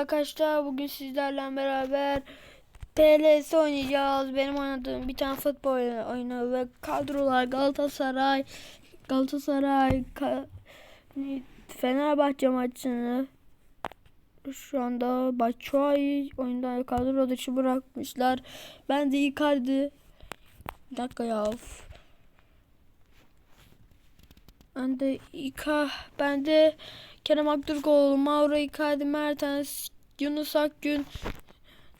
arkadaşlar. Bugün sizlerle beraber PLS oynayacağız. Benim oynadığım bir tane futbol oyunu ve kadrolar Galatasaray, Galatasaray, Ka- Fenerbahçe maçını şu anda Batshuayi oyundan kadro dışı bırakmışlar. Ben de Icardi bir dakika ya. Ben de İka, ben de Kerem Aktürkoğlu, Mauro Icardi, Mertens, Yunus Akgün,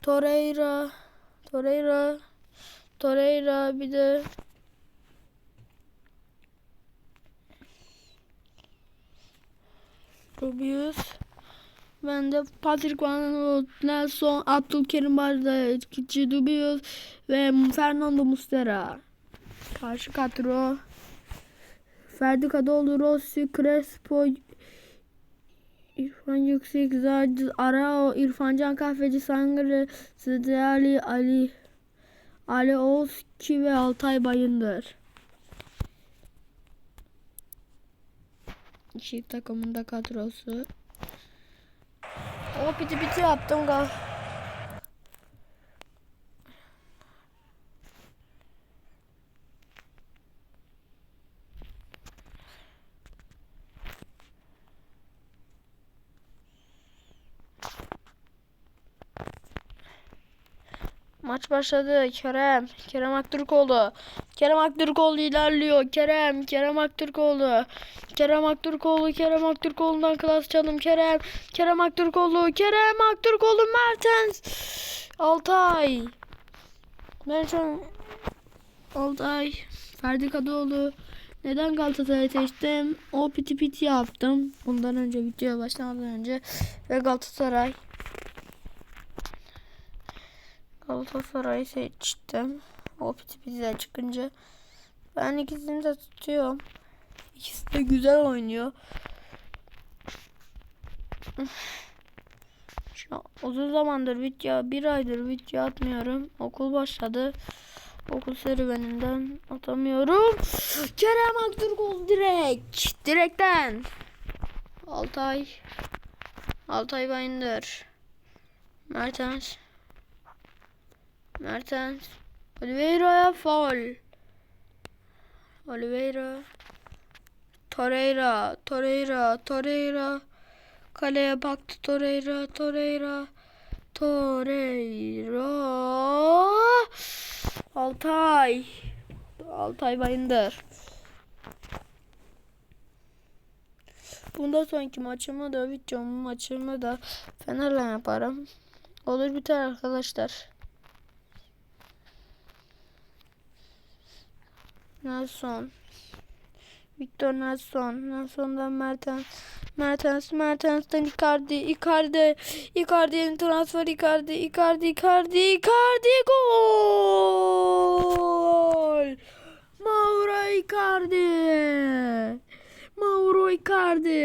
Torreira, Torreira, Torreira bir de Rubius. Ben de Patrick Van Aanholt, Nelson, Abdülkerim Bardakçı, Dubius ve Fernando Mustera. Karşı kadro. Ferdi Kadıoğlu, Rossi, Crespo, İrfan Yüksek, Zacı, Arao, İrfan Can Kahveci, Sangre, Sıdali, Ali, Ali Oğuzki ve Altay Bayındır. Çift takımında kadrosu. O piti piti yaptım gal. Maç başladı. Kerem. Kerem Aktürkoğlu. Kerem Aktürkoğlu ilerliyor. Kerem. Kerem Aktürkoğlu. Kerem Aktürkoğlu. Kerem Aktürkoğlu'ndan klas çalım. Kerem. Kerem Aktürkoğlu. Kerem Aktürkoğlu. Mertens. Altay. Mertens. Altay. Ferdi Kadıoğlu. Neden Galatasaray'ı seçtim? O piti piti yaptım. Bundan önce videoya başlamadan önce. Ve Galatasaray. Galatasaray'ı seçtim. O piti pitiden çıkınca. Ben ikisini de tutuyorum. İkisi de güzel oynuyor. Şu uzun zamandır video, bir aydır video atmıyorum. Okul başladı. Okul serüveninden atamıyorum. Kerem Aktürkoğlu direkt. Direkten. Altay. Altay Bayındır. Mertens. Mertens. Oliveira'ya faul. Oliveira. Torreira. Torreira. Torreira. Kaleye baktı Torreira. Torreira. Torreira. Altay. Altay Bayındır. Bundan sonraki maçımı da videomu maçımı da Fener'le yaparım. Olur biter arkadaşlar. Nelson. Victor Nelson. Nelson'dan Mertens. Mertens, Mertens'ten Icardi, Icardi, Icardi'nin transfer Icardi, Icardi, Icardi, Icardi gol! Mauro Icardi! Mauro Icardi!